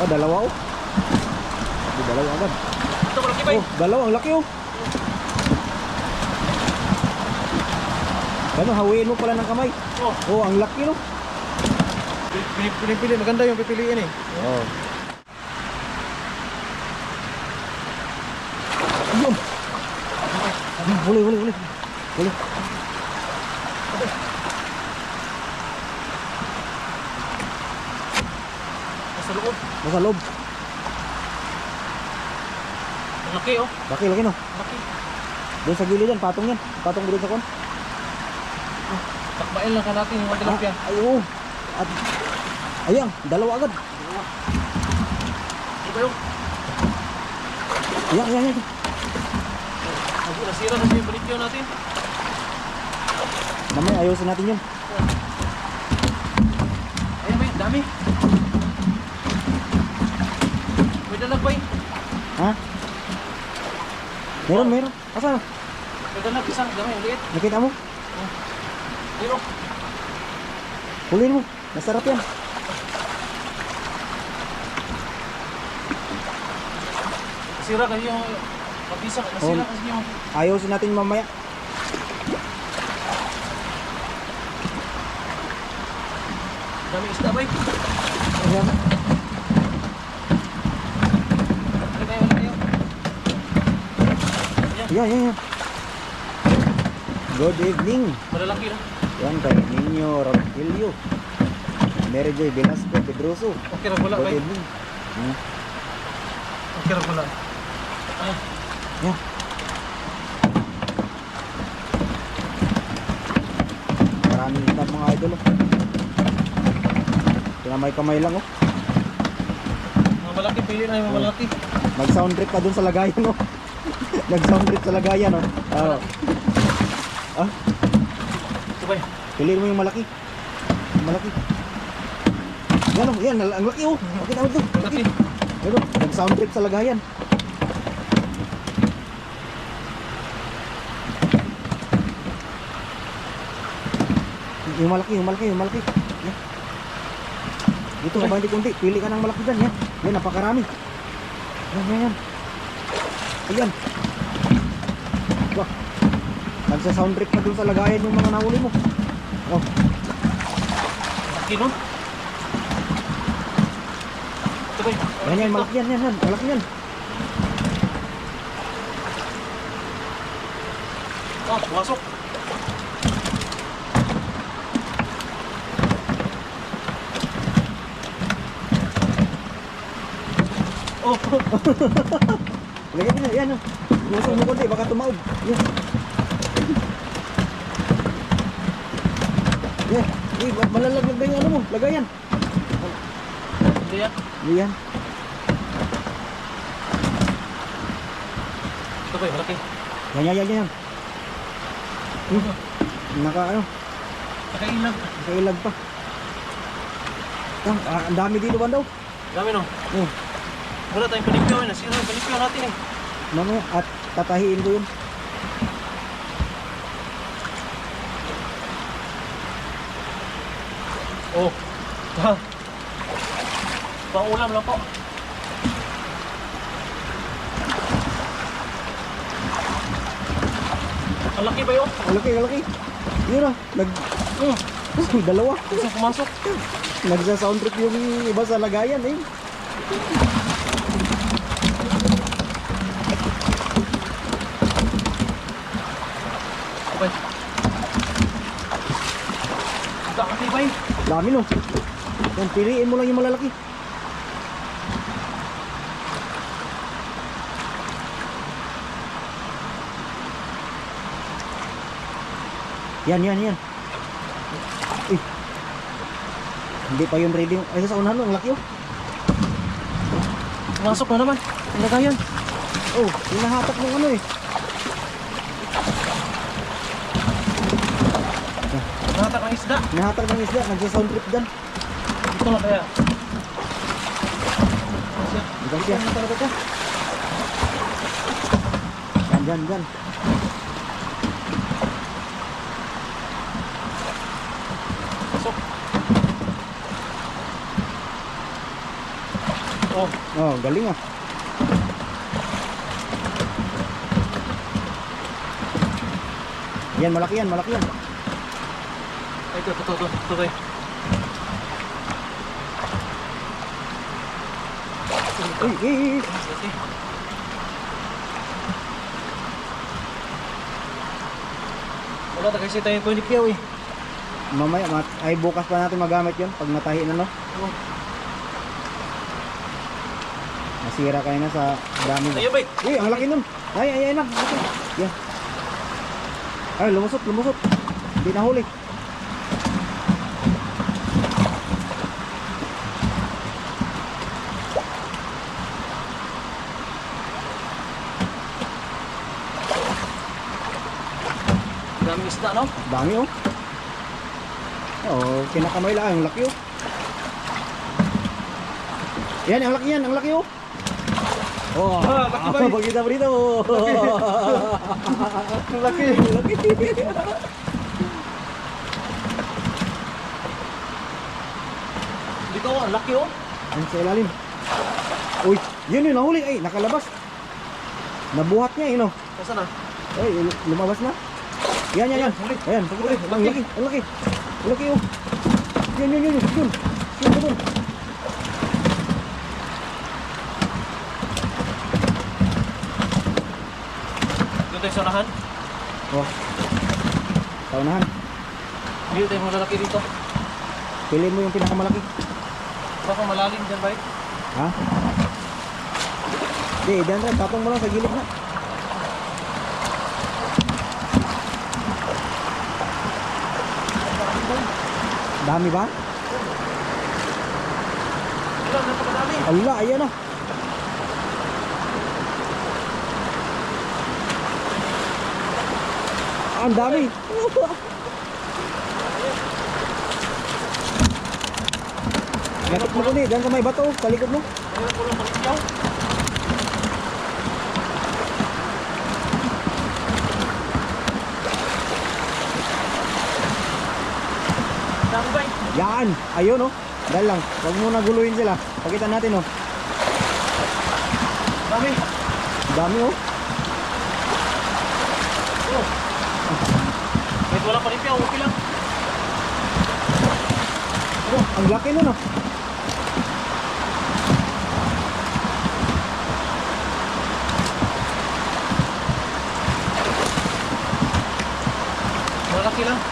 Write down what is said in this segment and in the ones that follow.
Oh, dalawa oh. Di dalawa agad. Ito malaki bay. Oh, dalawa. Ang laki oh. Ano, hawiin mo pala ng kamay. Oh, Oh, ang laki no. pili, pili, pili. Maganda yung pipiliin eh. Oh. Ayun, Huli, huli, huli. Huli. Nasa loob. Laki oh. Laki, laki no. Laki. Doon sa gilid yan, patong yan. Patong doon sa kon. Takbain lang ka natin yung mga tilapia. Ah, ay, oo. At, ayan, dalawa agad. Di ba yung? Ayan, ayan, ayan. Ako, nasira na yung panikyo natin. Mamaya, ayusin natin yun. Ayan bay, dami. May dalag bay. Ha? Meron, meron. Asa? May dalag isang dami, ang liit. Nakita mo? Pero, Huliin mo. Masarap yan. nasira kasi yung pag-isa, nasira Oh. kasi yung Ayusin natin mamaya. dami isda bay. Ayan. Ano tayo, ano tayo? Ayan, ayan, ayan. Good evening. malalaki na. Yan kay Ninyo Rogelio. Mary Joy Velasco Pedroso. Okay ra wala Good evening. Hmm. Okay ra wala. Ah, Yan. Maraming isda mga idol. Oh. Kamay-kamay lang oh. mga malaki, pili na yung mga malaki. Mag-sound trip ka dun sa lagayan oh. Nag-sound trip sa lagayan oh. Oo. Ah, Ito bay. piliin mo yung malaki. Yung malaki. Yan oh, yan, ang laki oh. Okay na ito. Malaki. Pero, nag-sound trip sa lagayan. Yung malaki, yung malaki, yung malaki. Yan. Dito ka ba hindi kunti? Pili ka ng malaki dyan. Yan, yan, napakarami. Yan, yan, yan. Ayan. Nagsa-sound trip ka dun sa lagayan yung mga nahuli mo. Oh, Laki no? Ito bay. yan, yan, malaki yan, yan, yan. Malaki yan. Ah, pumasok. Oh, Lagyan mo na, yan. oh. Iusog mo konti, baka tumaob. Yan. Yan. Eh, ma- malalaglag na yung ano mo, lagayan. hindi yan. Yan. Ito bay, malaki. Yan, yan, yan, yan. Hmm. Naka, ano, Nakailag. nakailag pa. Ah, ah, ang dami dito ba daw? Dami no. Oh, Wala tayong panikyo eh. Nasira yung panikyo natin eh. mamaya, at tatahiin ko yun. Oh. Pangulam lang po. Ang laki ba yun? Ang laki, ang laki. Yun ah, nag, Hmm. dalawa. Gusto pumasok. Nagsa-sound trip yung iba sa lagayan eh. Okay. Ang dami ba yun? Dami no. Yan, piliin mo lang yung malalaki. Yan, yan, yan. Eh. Hindi pa yung ready. Ay, sa unahan mo, ang laki oh. Pumasok na naman. Ang lagayan. Oh, hinahatak ng ano eh. Ng isda. Hinahatak ng isda, nagsa-sound trip dyan. Ito lang kaya. Diyan siya. Ano talaga ito? Yan, yan, yan. Pasok. Oh, Oh, galing ah. Yan, malaki yan, malaki yan. Ay, ito, ito, ito, ito, ito. Uy, uy. Wala, tagasi tayo ko ni Piyaw eh. Mamaya, ay bukas pa natin magamit yun pag natahi na no. Oh. Nasira kayo na sa dami. Ayun, bay. Uy, ang laki nun. Ay, ay, ay, lang. Laki. Yan. Ay, lumusot, lumusot. Hindi nahuli. Daming isda, no? Dami oh. Oh, kinakamay lang. Ang laki oh. Yan, ang laki yan. Ang laki oh. Oh, Ah, laki ba yun? Pagkita mo dito. Ang laki. laki. Dito, ang laki oh. Ang sa ilalim. Uy, yun yun, nahuli. Ay, nakalabas. Nabuhat niya, yun oh. Saan na? Ay, lumabas na. Yan, yan, yan. Ayan, ang laki, ang laki. Ang laki, oh. Yun, yun, yun, yun. Yun, yun, yun. Doon tayo sa unahan. Oh. Saunahan. Dito tayo mga lalaki dito. Pili mo yung pinakamalaki. Baka malalim dyan, bay. Ha? Di, dyan rin. Patong mo lang sa gilid na. Dami ba? Wala, napakadami. Allah, ayan oh. Ang dami. Gatot mo kundi, dyan sa may bato, sa likod mo. Puro malikyaw. Dami, bay. Yan, ayun oh. Dahil lang, huwag mo na guluhin sila. Pakita natin oh. Dami. Dami oh. Oh. Kahit wala pa rin piyaw, okay lang. Oh, ang laki nun oh. Malaki lang.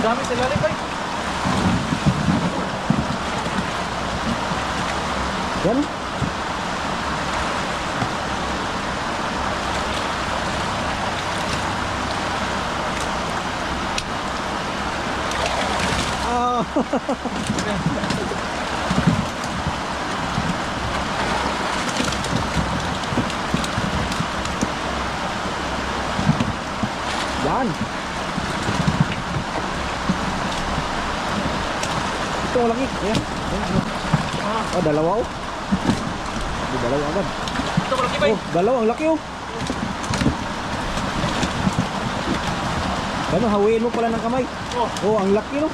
Dami sa ilalim, bay. Yan oh. Ah, yan. Ito laki. Ayan. Ayan. Ah, Oh, dalawa oh. Di dalawa agad. ito malaki, bay. Oh, dalawa ang laki oh. Ano, hawiin mo pala ng kamay. Oh, Oh, ang laki no.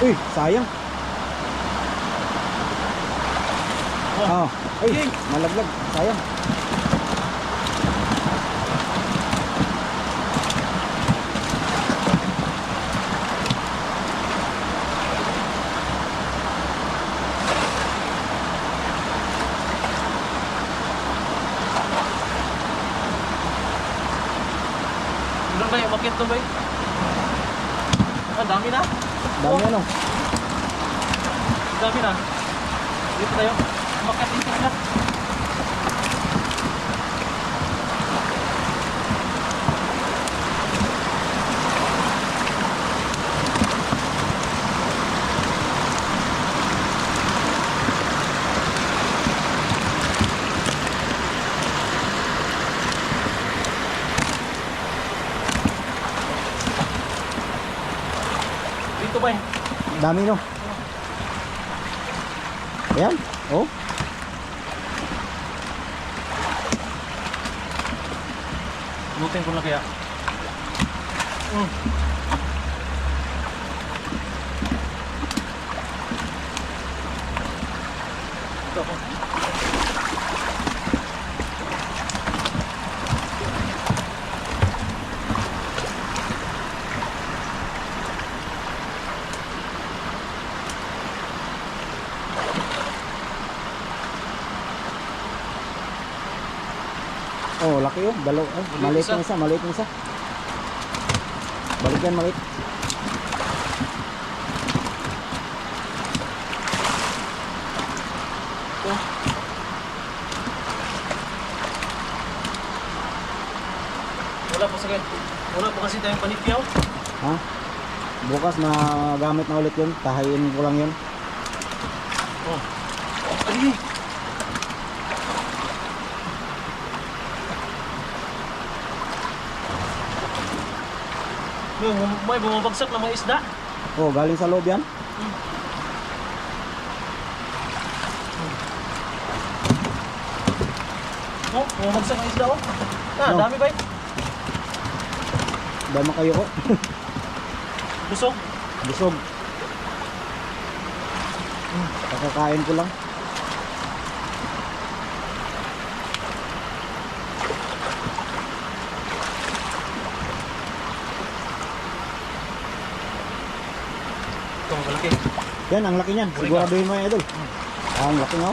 Uy, sayang. Oh. Ah, ay, Yay. malaglag. Sayang. Ilan ba yung umakyat to, bay? Ah, dami na. Dami ano. Dami na. Dito tayo. Umakyat dito sila. bay. Dami no. Ayan. Oh. Lutin ko na kaya. Mm. Oh, laki oh. Dalaw. Ay, Maliit maliit isa. yung isa, maliit yung isa. Balik yan, maliit. Wala pa sa Wala pa kasi tayong panipyaw. Ha? Bukas na gamit na ulit yun. Tahayin ko lang yun. Oh. Ay! May, may bumabagsak na mga isda. Oh, galing sa loob yan. Oh, bumabagsak na isda oh. Ah, No. dami ba? Dama kayo ko. Busog. Busog. Hmm, Kakakain ko lang. Ito, malaki. Yan, ang laki niyan. Siguraduhin mo yan, idol. Ah, ang laki nga.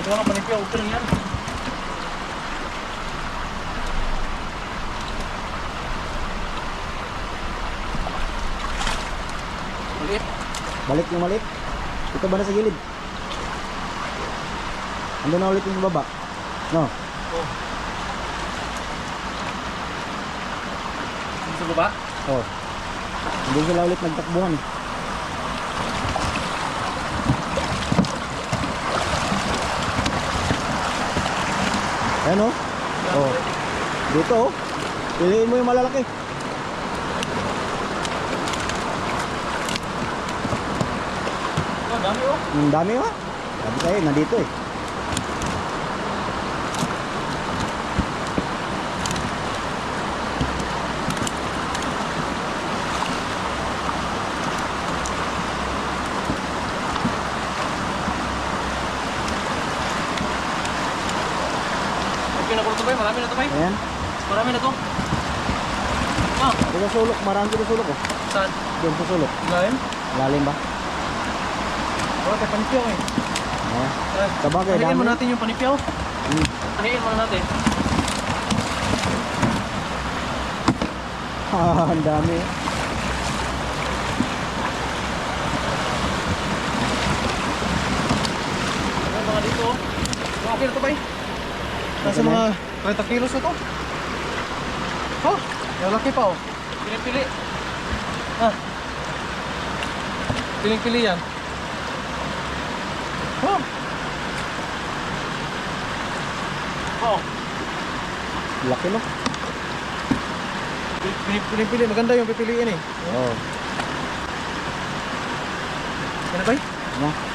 Ito panipyaw. Ito lang yan. Maliit. Balik yung maliit. Ito ba na sa gilid? Ando na ulit yung baba. No. Oh. Sa baba? Oh. Hindi sila ulit nagtakbuhan. eh. Ayan oh. Oh. Dito oh. Piliin mo yung malalaki. Dami oh. Ang dami oh. Sabi sa'yo, nandito eh. Marami na ito ba? Ayan. Marami na ito. Ah, Ito sa sulok. Marami dito sulok oh. saan? Sa sulok. Lalim? Lalim ba? Wala tayo panipyaw eh. Sabagay, Tahiin dami. mo natin yung panipyaw. Hmm. Tahiin mo natin. Ah, ang dami. Ayan mga dito. Okay na ito ba? Nasa Okay na. mga 30 kilos na ito. Oh, malaki pa oh. Pili-pili. Ah. Piling-pili yan. Oh. Oh. Laki no? Piling-pili. Maganda yung pipiliin eh. Oo. Oh. Ano ba? No? Ano?